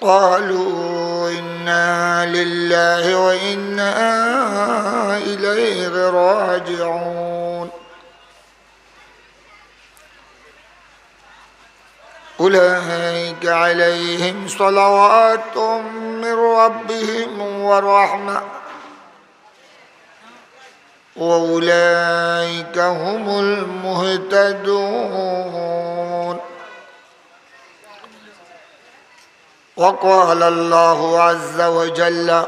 قالوا إنا لله وإنا إليه راجعون. أولئك عليهم صلوات من ربهم ورحمة. وأولئك هم المهتدون. وقال الله عز وجل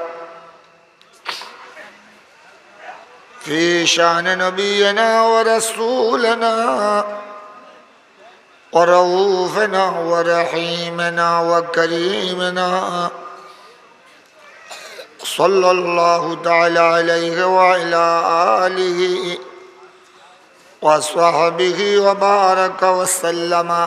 في شأن نبينا ورسولنا ورؤوفنا ورحيمنا وكريمنا صلى الله تعالى عليه وعلى آله وصحبه وبارك وسلم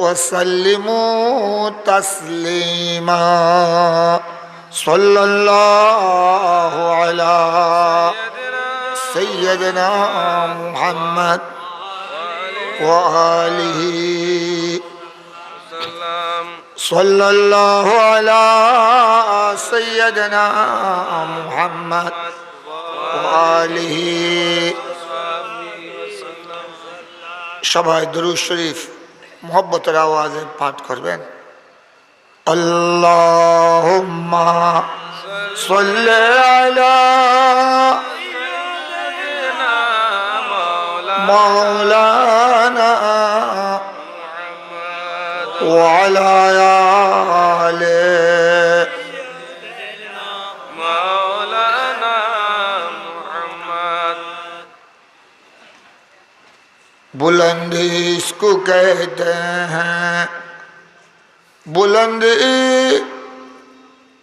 وسلموا تسليما. صلى الله على سيدنا محمد وآله. صلى الله على سيدنا محمد وآله. شبه الدروس الشريف. মোহব্বতের আওয়াজে পাঠ করবেন আল্লাহুম্মা সাল্লি আলা مولانا وعلى बुलंदी इसको कहते हैं। बुलंदी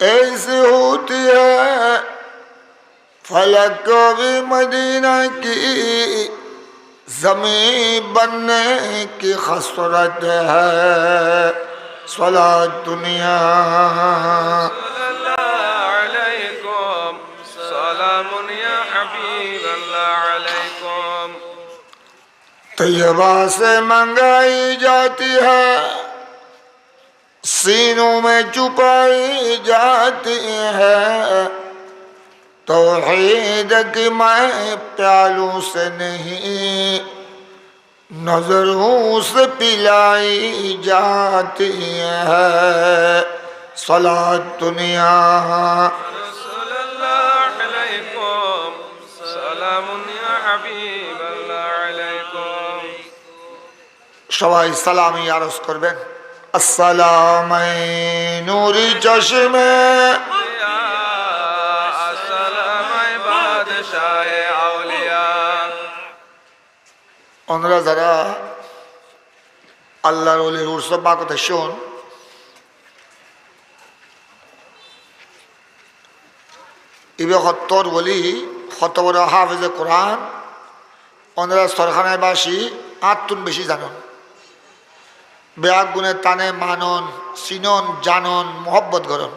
ऐसी होती है। फलक को भी मदीना की ज़मीन बनने की खसरत है। सला दुनिया तैयबा से मंगाई जाती है। सीनों में छुपाई जाती है। तौहीद की मैं प्यालों से नहीं, नज़रों से पिलाई जाती है। सला दुनिया সবাই সালামি আরজ করবেন। আসসালাম নুরি চশমে। অন্যরা যারা আল্লাহর উৎসব বা কথা শোন ইবে হত্তর বলি হতবর বড় হাফেজে কোরআন অন্যরা সরখানায় বাসী আত্মুন বেশি জানন। বেয়াক গুণে তানে মানন চিনন জানন মোহব্বত করন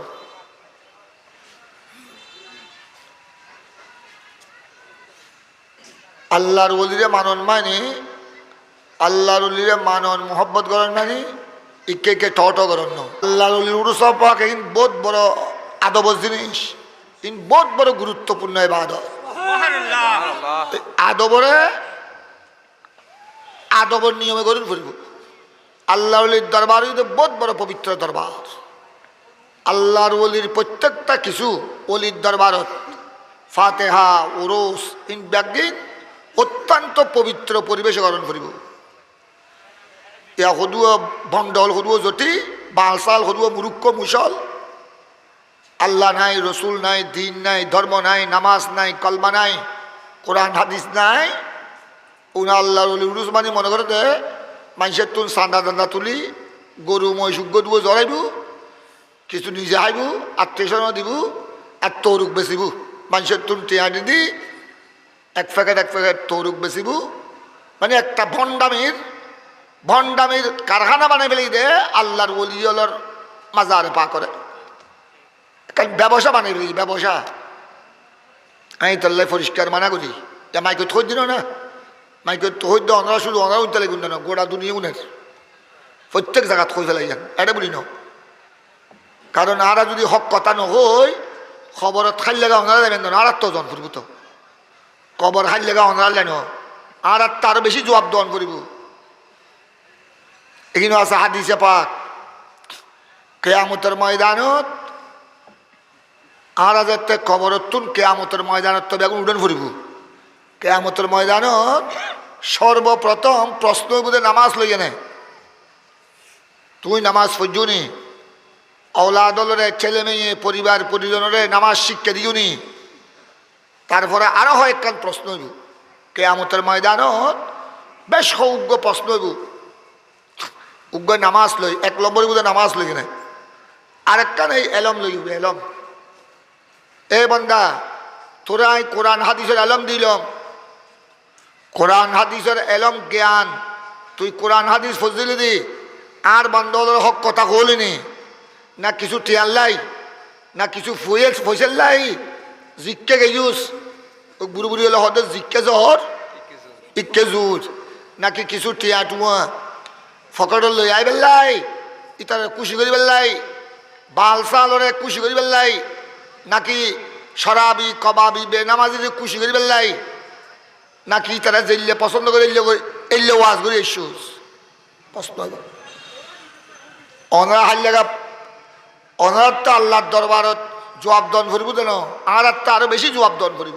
আল্লাহর অলিরে মানন মানে আল্লাহর অলিরে মানন মোহব্বত করেন মানে ইকে কে করেন না আল্লাহর অলির উড়সব পাক ইন বহুত বড় আদব জিনিস ইন বহুত বড় গুরুত্বপূর্ণ এবাদ আদবরে আদবর নিয়মে করুন ফুরিব। আল্লাহ অলির দরবার হইতে বহুত বড় পবিত্র দরবার। আল্লাহর অলির প্রত্যেকটা কিছু অলির দরবারত। ফাতেহা, ওরস, ইন ব্যাগিন অত্যন্ত পবিত্র পরিবেশ গঠন করিব। ইয়া সদুয় ভণ্ডল সদুয় জ্যোতি বালচাল সদুয় মুৰুক্ষ মুছল আল্লাহ নাই, রসুল নাই, দিন নাই, ধর্ম নাই, নামাজ নাই, কলমা নাই, কোরআন, হাদিস নাই। উনা আল্লাহর উরুস মানে মনে করে দে মানুষের তুন চান্দা দান্দা তুলি, গরু মই সুগ্য দিব জড়াইব কিছু নিজে আইব আত্মীয় দিব আর তৌরুক বেচিবু মানুষের তুন টিয়া দিদি এক প্যাকেট এক প্যাকেট তৌরুক বেচিবু মানে একটা ভণ্ডামির ভণ্ডামির কারখানা বানাই ফেলে দে, আল্লাহর ওলিয়লর মাজারে পা করে। ব্যবসা বানাই ফেলি, ব্যবসা। আমি তাল্লাই পরিষ্কার মানা করি। মাইকে থই দিন না। মাইকে থই দিয়ে অনারা শুধু অনারা উঠতে লাগুন না গোড়া দুনিয়া উনের। প্রত্যেক জায়গা থই ফেলাই যান এটা বলি না কারণ আরা যদি হক কথা নহই, খবরত খাই লাগা অনারা যাবেন না আর তো জন ফুরব তো। কবর খাই লাগা অনারা লেন আর আর তার বেশি জবাব দন করিব। এখানে আছে হাদিসে পাক, কেয়ামতের ময়দানত, আর আজাতে কবরত তুন কেয়ামতের ময়দানত তো বেগুন উডন ফুরিব। কেয়ামতের ময়দানত সর্বপ্রথম প্রশ্ন বুধে নামাজ লইয়ে নে। তুই নামাজ পড়ছুনি অলাদলরে ছেলে মেয়ে পরিবার, পরিজনরে নামাজ শিক্ষা দিওনি তারপরে আরও হয় একখান প্রশ্ন হইব। কেয়ামতের ময়দানত বেশ উগ্র প্রশ্ন হইব। উগ্র নামাজ লই, এক নম্বর বুধে নামাজ লই না। আরেকখান এই এলম লইব এলম। এ বন্দা তোরা কোরআন, হাদিসের এলম দিলম। কোরআন, হাদিসের এলম, জ্ঞান। তুই কোরআন, হাদিস ফজলি দি, আর বান্ধবের হক কথা কলিনি না? কিছু টিয়ার লাই, না কিছু ফুয়েল, ফসেল লাই? জিক্কে গেজুস বুড়ি বুড়ি হলে হতে জিক্কে জহর, ইক্কে জুর নাকি কিছু টিয়া টুয়া ফকর লই আই বেল্লাই ইতার খুশি করি বেল্লাই বাল সালরে খুশি করি বেল্লাই নাকি সরাবি কবাবি বেনামাজি খুশি করি বেল্লাই নাকি তারা জেললে পছন্দ করে এলে এলে ওয়াজ করে এসুস প্রশ্ন। অনারা হাল লাগা অনার তো আল্লাহর দরবারত জবাব দন করিব যেন আর তো আরও বেশি জবাব দন করিব।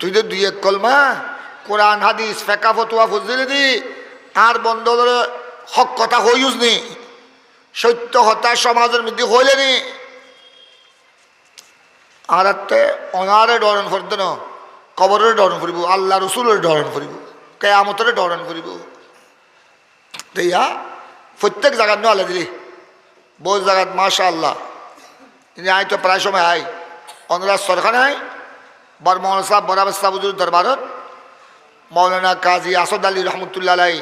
তুই তো দুই এক কলমা, কোরআন, হাদিস, ফেকা, ফতুয়া, ফজলি দি, আর বন্ধ ধরে হক কথা হইউস নি। সত্য হত্যা সমাজের মধ্যে হইলে নি। আর অনারে ডরন করতে ন। কবরের ডরন করিব আল্লাহ রসুলের ডরন করিব কেয়ামতের ডরন করিব দেয়া প্রত্যেক জায়গার নলে দিলি। বহু জায়গাত মাশা আল্লাহ তিনি আই তো প্রায় সময় আই। অনুরাজ সরখানায় বরমোহন সাহ বরাবর সাহুজুর দরবারত। মৌলানা কাজী আসদ আলী রহমতুল্লাহ আলাই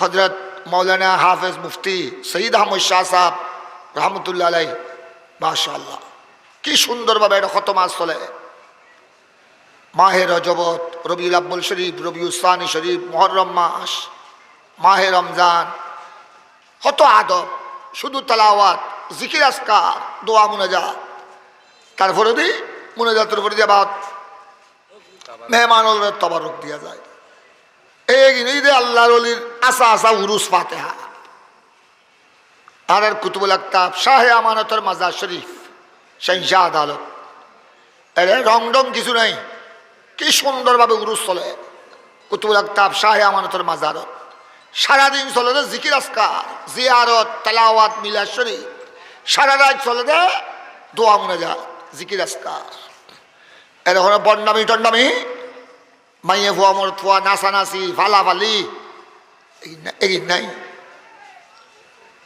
হজরত মৌলানা হাফেজ মুফতি সঈদ আহমদ শাহ সাহ রহমতুল্লাহ আলাই মাশা আল্লাহ কি সুন্দরভাবে এটা কত মাস চলে। মাহে রজবত, রবিউল আব্বুল শরীফ, রবিউল সানি শরীফ, মহরম মাস, মাহে রমজান। কত আদব, শুধু তালাওয়াত, জিকির আসকা দোয়া মুনাজাত। তারপরে দি মুনাজাতের উপরে দিয়ে বাদ মেহমানুল তবারক দিয়া যায়। এই ঈদে আল্লাহর অলির আসা আসা উরুস ফাতেহা। আর আর কুতুবুল আক্তাব, শাহে আমানতের মাজার শরীফ শাহ আদালত। এর রং রং কিছু নাই। কি সুন্দরভাবে উরুস চলে। কুতুবুল আক্তাব শাহে আমানতের মাজারত সারাদিন চলে দে জিকির আসকার জিয়ারত, তালাওয়াত, মিলাদ শরীফ। সারা রাত চলে দে দোয়া মনে যা জিকির আসকার এরকম বন্ডামি টন্ডামি মাইয়ে ফুয়া মর ফুয়া নাচানাচি ফালাফালি এগিন নাই।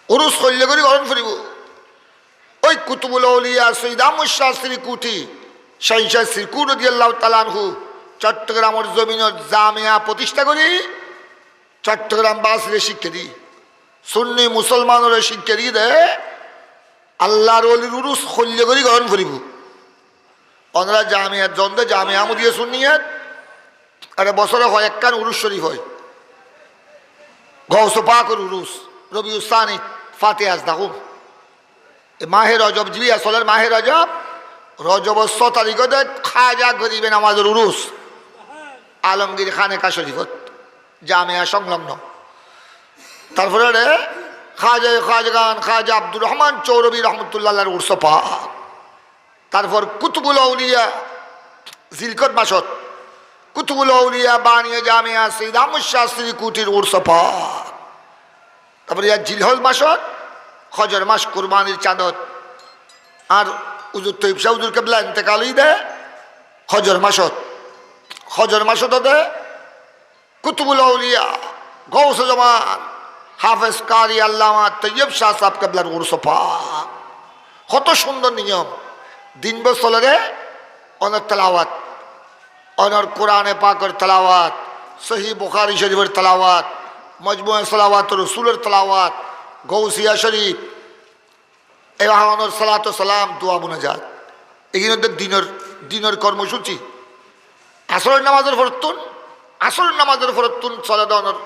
উরুস করলে করি গরম ফুরিব। ওই কুতুবুল উলিয়া সৈদামুশাস্ত্রী কুটি শাহিশা শ্রীকুর দিয়াল্লাহ তালানহু চট্টগ্রামের জমিনের জামিয়া প্রতিষ্ঠা করি, চট্টগ্রাম বাসরে শিক্ষা দিই, সুন্নি মুসলমানের শিক্ষা দিয়ে দে, আল্লাহর অলির উরুস করি গ্রহণ করিব। ওনারা জামিয়াত জন্দে, জামিয়া দিয়ে শুনিয়াত আরে বছরে হয় একখান উরুস শরীফ হয়। গৌস পাকর উরুস রবি উসানি ফাতে আজ দেখুন মাহে রজব জিবি আসলের মাহে রজব রজব ছ তারিখে খাজা গরিবেন আমাদের উরুস। আলমগীর খানে কা শরীফত, জামিয়া সংলগ্ন। তারপরে রে খাজা খাজগান, খাজা আব্দুর রহমান চৌরবী রহমতুল্লাহ উর্স পাক। তারপর কুতুবুল আউলিয়া, জিলকত মাসত, কুতুবুল আউলিয়া, বানিয়ে জামিয়া আহমদ শাস্ত্রী কুটির উর্স তারপরে ইয়া জিলহল মাসত, খজর মাস কুরবানির চাঁদত। আর উজুর তৈব শাহ উজুর কেবলা ইন্তেকালই দে। খজর মাসত। খজর মাসত দে। কুতুবুল আউলিয়া, গৌস জমান, হাফেজ কারি আল্লামা তৈয়ব শাহ সাহ কেবলার উর্স পাক কত সুন্দর নিয়ম। দিন বছরে অনেক তেলাওয়াত। অনর কোরআনে পাকের তেলাওয়াত, সহি বুখারি শরীফের তেলাওয়াত মজমুয় সালাওয়াত রসুলের তেলাওয়াত, গৌসিয়া শরীফ এবং অনর সালাত সালাম দোয়া মুনাজাত এগুলো তো দিনের দিনের কর্মসূচি। আসরের নামাজের ফরতুন, আসরের নামাজের ফরতুন সলাদনের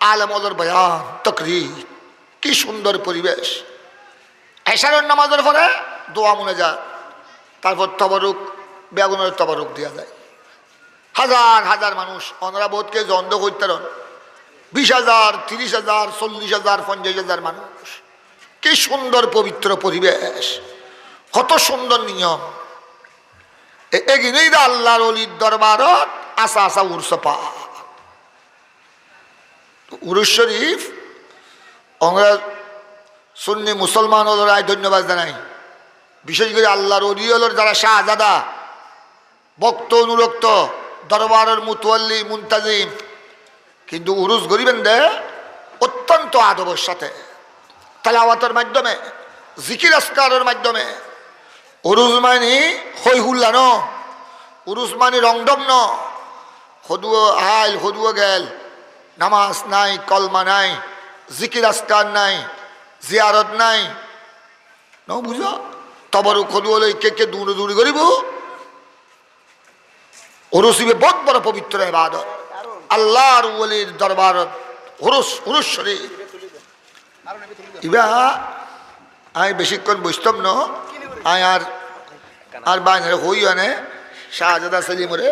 আলমদের বয়ান, তকরির। কি সুন্দর পরিবেশ। এশারের নামাজের পরে দোয়া মনে যা তারপর তবরুক, বেগুনের তবরুক দেওয়া যায়। হাজার হাজার মানুষ অনরা বোধকে জন্দ করতে বিশ হাজার, তিরিশ হাজার, চল্লিশ হাজার, পঞ্চাশ হাজার মানুষ। কি সুন্দর পবিত্র পরিবেশ, কত সুন্দর নিয়ম। এ- এগিনেই দা আল্লাহর অলির দরবারত আসা আসা উর্স পা উরুস শরীফ, আমরা সুন্নি মুসলমান আয় ধন্যবাদ জানাই। বিশেষ করে আল্লাহর অলিয়লর যারা শাহজাদা, ভক্ত অনুরক্ত, দরবারের মুতোয়াল্লি মুন্তাজিম। কিন্তু উরুস গরিবেন দে অত্যন্ত আদবের সাথে। তালাওয়াতের মাধ্যমে, জিকির আসকারের মাধ্যমে। উরুজ মানি হৈ ন, উরুজ মানি ন সদুয় আইল সদুয় গেল, নামাজ নাই, কলমা নাই, জিকির আসকার নাই, জিয়ারত নাই। ন বুঝ? তবর খদুয়লৈ কে কে দূরে দূরে করিব? ওরসিবে বহুত বড় পবিত্র এবাদত আল্লাহর ওলির দরবারত ওরস ওরস শরীফ। আই বেশিক্ষণ বুঝতাম ন আয় আর আর বাইনারে হই আনে শাহজাদা সেলিমরে